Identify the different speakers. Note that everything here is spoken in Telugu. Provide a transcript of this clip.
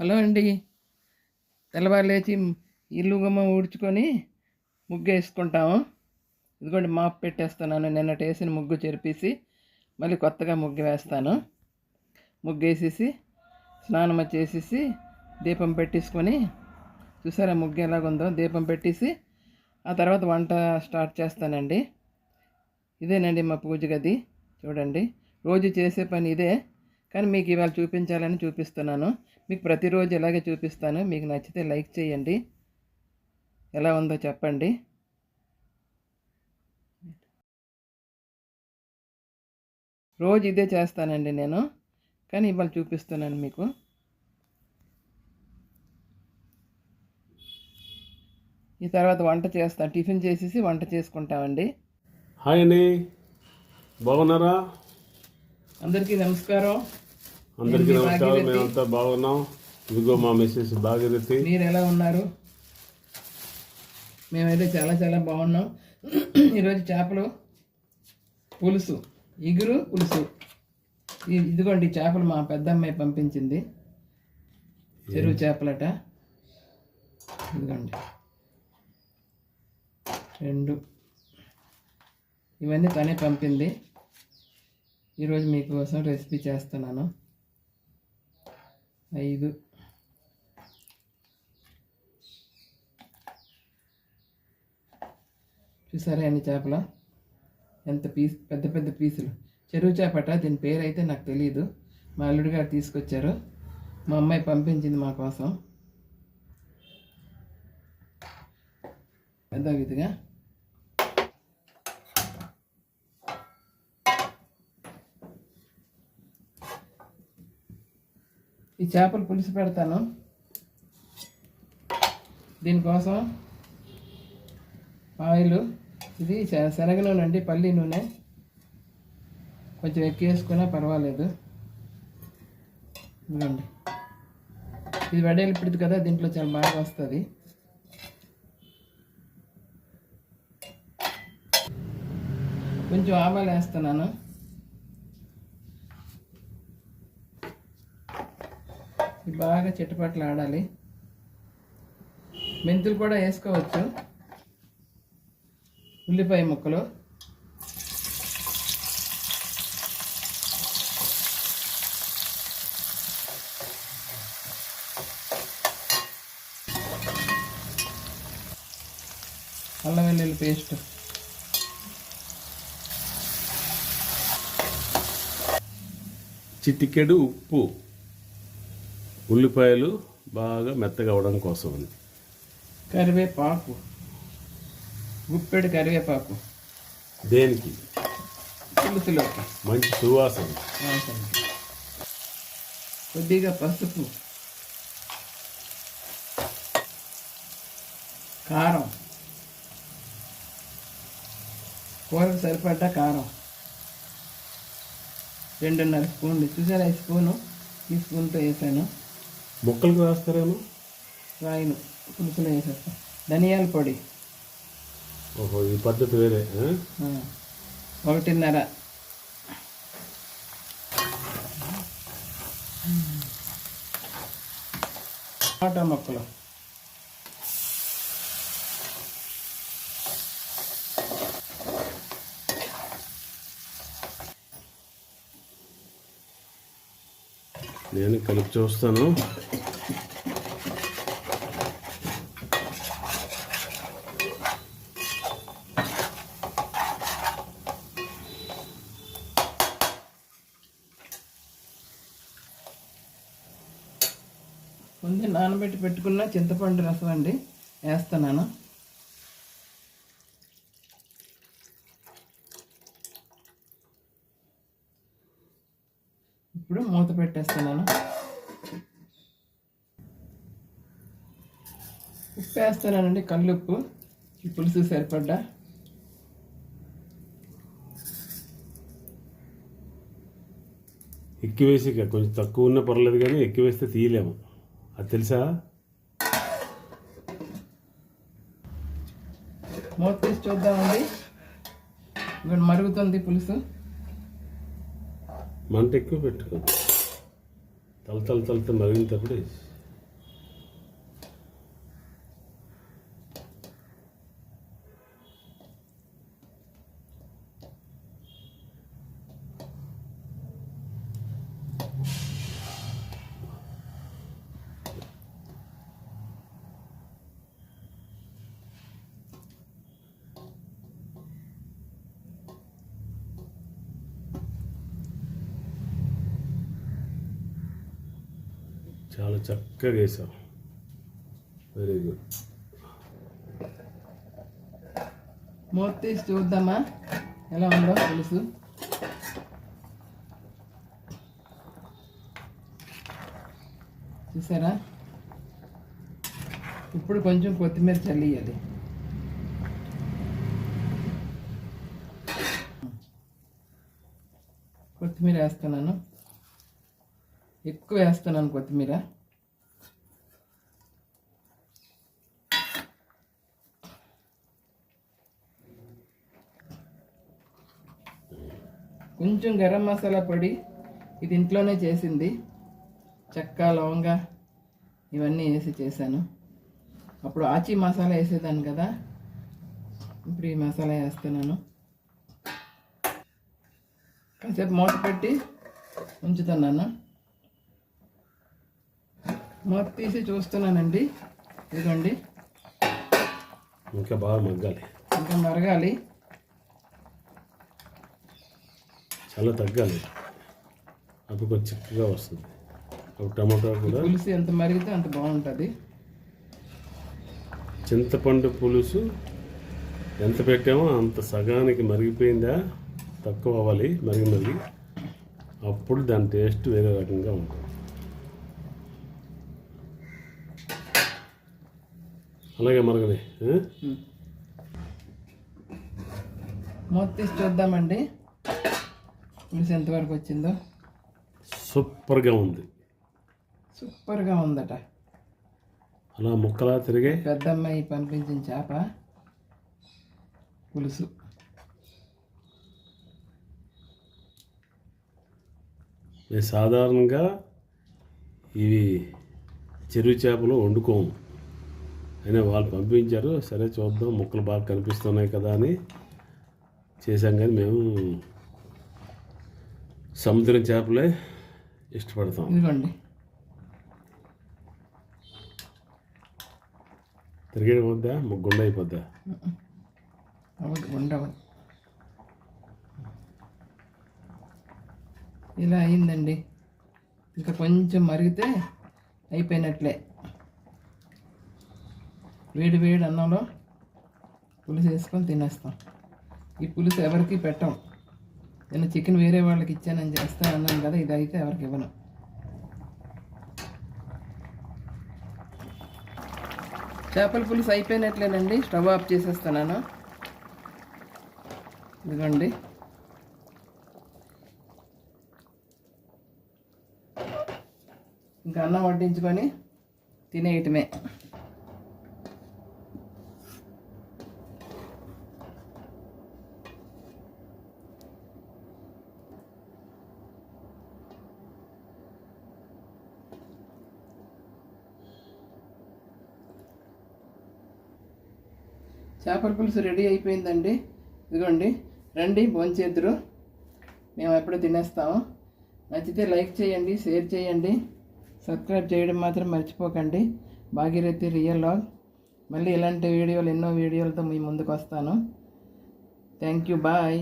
Speaker 1: హలో అండి. తెల్లవారు లేచి ఇల్లు గుమ్మ ఊడ్చుకొని ముగ్గు వేసుకుంటాము. ఇదిగోండి మాప్ పెట్టేస్తున్నాను. నిన్నటి వేసిన ముగ్గు చెరిపేసి మళ్ళీ కొత్తగా ముగ్గు వేస్తాను. ముగ్గు వేసేసి స్నానం చేసేసి దీపం పెట్టేసుకొని చూసారా ముగ్గు ఎలాగుందో? దీపం పెట్టేసి ఆ తర్వాత వంట స్టార్ట్ చేస్తానండి. ఇదేనండి మా పూజ గది. చూడండి రోజు చేసే పని ఇదే. కానీ మీకు ఇవాళ చూపించాలని చూపిస్తున్నాను. మీకు ప్రతిరోజు ఇలాగే చూపిస్తాను. మీకు నచ్చితే లైక్ చేయండి. ఎలా ఉందో చెప్పండి. రోజు ఇదే చేస్తానండి నేను. కానీ ఇవాళ చూపిస్తున్నాను మీకు. ఈ తర్వాత వంట చేస్తాను. టిఫిన్ చేసేసి వంట చేసుకుంటామండి.
Speaker 2: హాయ్ అండి బాగున్నారా?
Speaker 1: అందరికీ నమస్కారం.
Speaker 2: అందరికీ నమస్కారం. మేమంతా బాగున్నాం. ఇదిగో మా మిస్సెస్ భాగీరథి
Speaker 1: మీరు ఎలా ఉన్నారు? మేమైతే చాలా చాలా బాగున్నాం. ఈరోజు చేపలు పులుసు ఇగురు పులుసు. ఇదిగోండి చేపలు మా పెద్దమ్మాయి పంపించింది. చెరువు చేపలట. ఇదిగోండి. రెండు. ఇవన్నీ తనే పంపింది. ఈరోజు మీకోసం రెసిపీ చేస్తున్నాను. ఐదు. చూసారా అన్ని చేపలు? ఎంత పీస్ పెద్ద పెద్ద పీసులు. చెరువు చేపట దీని పేరు అయితే నాకు తెలియదు మా అల్లుడు గారు తీసుకొచ్చారు. మా అమ్మాయి పంపించింది మా కోసం. పెద్ద విధిగా ఈ చేపలు పులుసు పెడతాను. దీనికోసం ఆయిల్ ఇది శనగ నూనె అండి పల్లి నూనె. కొంచెం ఎక్కేసుకున్నా పర్వాలేదు. ఇదిగోండి. ఇది వడేలిపిడిది కదా దీంట్లో చాలా బాగా వస్తుంది. కొంచెం ఆవాలు వేస్తున్నాను. బాగా చిట్టుపట్లు ఆడాలి. మెంతులు కూడా వేసుకోవచ్చు. ఉల్లిపాయ ముక్కలు. అల్లం వెల్లుల్లి పేస్ట్.
Speaker 2: చిటికెడు ఉప్పు. ఉల్లిపాయలు బాగా మెత్తగా అవడం కోసం అని
Speaker 1: కరివేపాకు. గుప్పెడు కరివేపాకు.
Speaker 2: దేనికి?
Speaker 1: పులుసులోకి.
Speaker 2: మంచి సువాసన.
Speaker 1: కొద్దిగా పసుపు. కారం. కూరకు సరిపడ్డ కారం. రెండున్నర స్పూన్లు. చూసారా ఈ స్పూను? ఈ స్పూన్తో వేసాను.
Speaker 2: ముక్కలకు రాస్తారేమో?
Speaker 1: రాయిను. పులుసులో ధనియాల పొడి.
Speaker 2: ఓహో ఈ పద్ధతి వేరే
Speaker 1: ఒకటిన్నర. టమాటా ముక్కలు.
Speaker 2: నేను కలిపి చూస్తాను.
Speaker 1: కొంచెం నానబెట్టి పెట్టుకున్న చింతపండు రసం అండి వేస్తున్నాను. ఇప్పుడు మూత పెట్టేస్తున్నాను. ఉప్పు వేస్తున్నానండి కల్లుప్పు. ఈ పులుసు సరిపడ్డా.
Speaker 2: ఎక్కువ వేసి కొంచెం తక్కువ ఉన్న పర్లేదు కానీ ఎక్కువ వేస్తే తీయలేము. అది తెలుసా?
Speaker 1: మూత తీసి చూద్దామండి. ఇక్కడ మరుగుతుంది పులుసు.
Speaker 2: మంట ఎక్కువ పెట్టుకో తల తల తలతో మరిగినప్పుడు చాలా చక్కగా వేసావు. వెరీ గుడ్
Speaker 1: మూత తీసి చూద్దామా? ఎలా ఉందో పులుసు చూసారా? ఇప్పుడు కొంచెం కొత్తిమీర చల్లియాలి కొత్తిమీర వేస్తున్నాను. ఎక్కువ వేస్తున్నాను కొత్తిమీర. కొంచెం గరం మసాలా పొడి ఇది ఇంట్లోనే చేసింది. చెక్క లవంగ ఇవన్నీ వేసి చేశాను. అప్పుడు ఆచి మసాలా వేసేదాన్ని కదా. ఇప్పుడు ఈ మసాలా వేస్తున్నాను. కాసేపు మూత పెట్టి ఉంచుతున్నాను. మూత తీసి చూస్తున్నానండి. ఇదిగోండి.
Speaker 2: ఇంకా బాగా మగ్గాలి.
Speaker 1: ఇంకా మరగాలి.
Speaker 2: చాలా తగ్గాలి. అప్పుడు కొంచెం చిక్కగా వస్తుంది. అప్పుడు టమాటా కూడా
Speaker 1: పులుసు ఎంత మరిగితే అంత బాగుంటుంది.
Speaker 2: చింతపండు పులుసు ఎంత పెట్టామో అంత సగానికి మరిగిపోయిందా? తక్కువ అవ్వాలి మరిగి మరిగి. అప్పుడు దాని టేస్ట్ వేరే రకంగా ఉంటుంది. అలాగే మరగని ఆ?
Speaker 1: మూత తీసి చూద్దామండి ఎంతవరకు వచ్చిందో?
Speaker 2: సూపర్గా ఉంది.
Speaker 1: సూపర్గా ఉందట.
Speaker 2: అలా ముక్కలా తిరిగే
Speaker 1: పెద్దమ్మాయి పంపించిన చేప పులుసు.
Speaker 2: సాధారణంగా ఇవి చెరువు చేపలు వండుకోము అయినా వాళ్ళు పంపించారు. సరే చూద్దాం ముక్కలు బాగా కనిపిస్తున్నాయి కదా అని చేశాం కానీ మేము సముద్రం చేపలే ఇష్టపడతాం.
Speaker 1: ఇదిగోండి.
Speaker 2: తిరిగేది వద్దా గుండె అయిపోద్దా?
Speaker 1: ఉండవు ఇలా అయిందండి. ఇంకా కొంచెం మరిగితే అయిపోయినట్లే. వేడి వేడి అన్నంలో పులుసు వేసుకొని తినేస్తాం. ఈ పులుసు ఎవరికి పెట్టం. నేను చికెన్ వేరే వాళ్ళకి ఇచ్చానని చేస్తాను అన్నాను కదా ఇది అయితే ఎవరికి ఇవ్వను. చేపల పులుసు అయిపోయినట్లేనండి స్టవ్ ఆఫ్ చేసేస్తున్నాను. ఇదిగోండి. ఇంకా అన్నం వడ్డించుకొని తినేయటమే. చేపల పులుసు రెడీ అయిపోయిందండి. ఇదిగోండి రండి భోంచేద్దరు మేము ఎప్పుడు తినేస్తాము. నచ్చితే లైక్ చేయండి షేర్ చేయండి. సబ్స్క్రైబ్ చేయడం మాత్రం మర్చిపోకండి. Bhagirathi real log. మళ్ళీ ఇలాంటి వీడియోలు ఎన్నో వీడియోలతో మీ ముందుకు వస్తాను థ్యాంక్ యూ బాయ్.